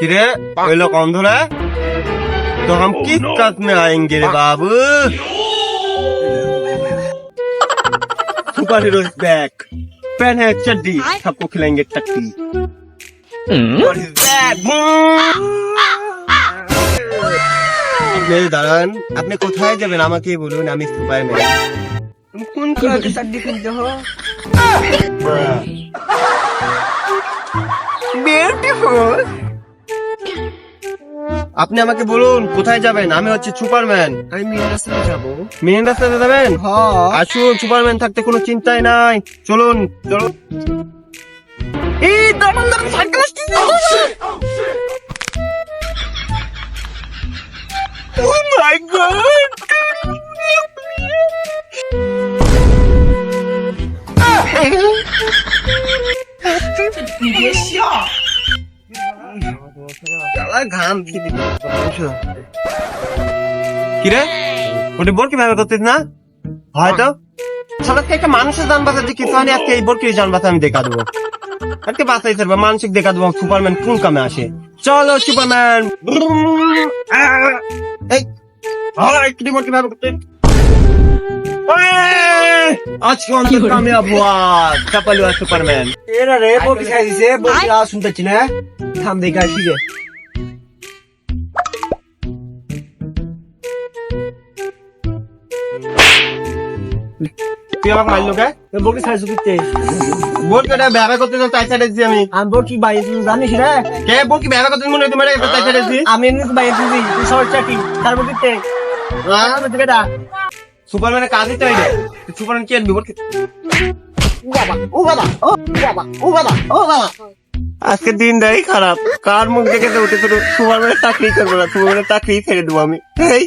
किरे? ये लोग कौन धुला है? तो हम किस कस में आएँगे रे बाबू? Super hero back. पेन है चड्डी सबको खिलाएँगे टट्टी। দাঁড়ান। আপনি কোথায় যাবেন? আমাকে বলুন আমি সুপারম্যান তুমি কোন চাকরি হো? বিউটিফুল আপনি আমাকে বলুন কোথায় যাবেন? আমি হচ্ছে সুপারম্যান। আমি মেন রাস্তায় যাব। মেন রাস্তাতে যাবেন? আসুন সুপারম্যান থাকতে কোনো চিন্তাই নাই। চলুন চলুন। এই দাঁড়ান দাঁড়ান সাইকেল my god! ঘাম কিরে ব্যবহার করতিস না? হয়তো। সারাকে একটা মানুষের যান বাঁচাতে কিছু হয়নি আজকে আমি দেখা দেবো। আজকে বাঁচাই থাকবে মানসিক দেখা দেবো, সুপারম্যান কোন কামে আসে? চলো, সুপারম্যান। কি আজকে অন্তত কামিয়াব হওয়া চাপালু আর সুপারম্যান। এরা রে বকি খাই দিছে বকি শুনতেছি না থাম দেখে আসি গে। তুই মারলো কে বকি খাইছো কিতে? বোর্ড কেটে ব্যবহার করতে তাই ছেড়েছি আমি? আমি বকি বাইরে তুই জানিস রে কে বোরকি ব্যবহার করতে মনে তোমার তাই ছেড়েছি? আমি এমনি তো বাইরে তুই তুই শর্ট চাটি সুপারম্যানের কাজই তো সুপারম্যান কি আনবি বোরকি ও বাবা ও বাবা ও বাবা ও বাবা ও দিনটাই খারাপ। কার মুখ দেখে উঠে শুধু সুপারম্যানের চাকরি করব না সুপারম্যানের চাকরি ছেড়ে দেবো আমি। এই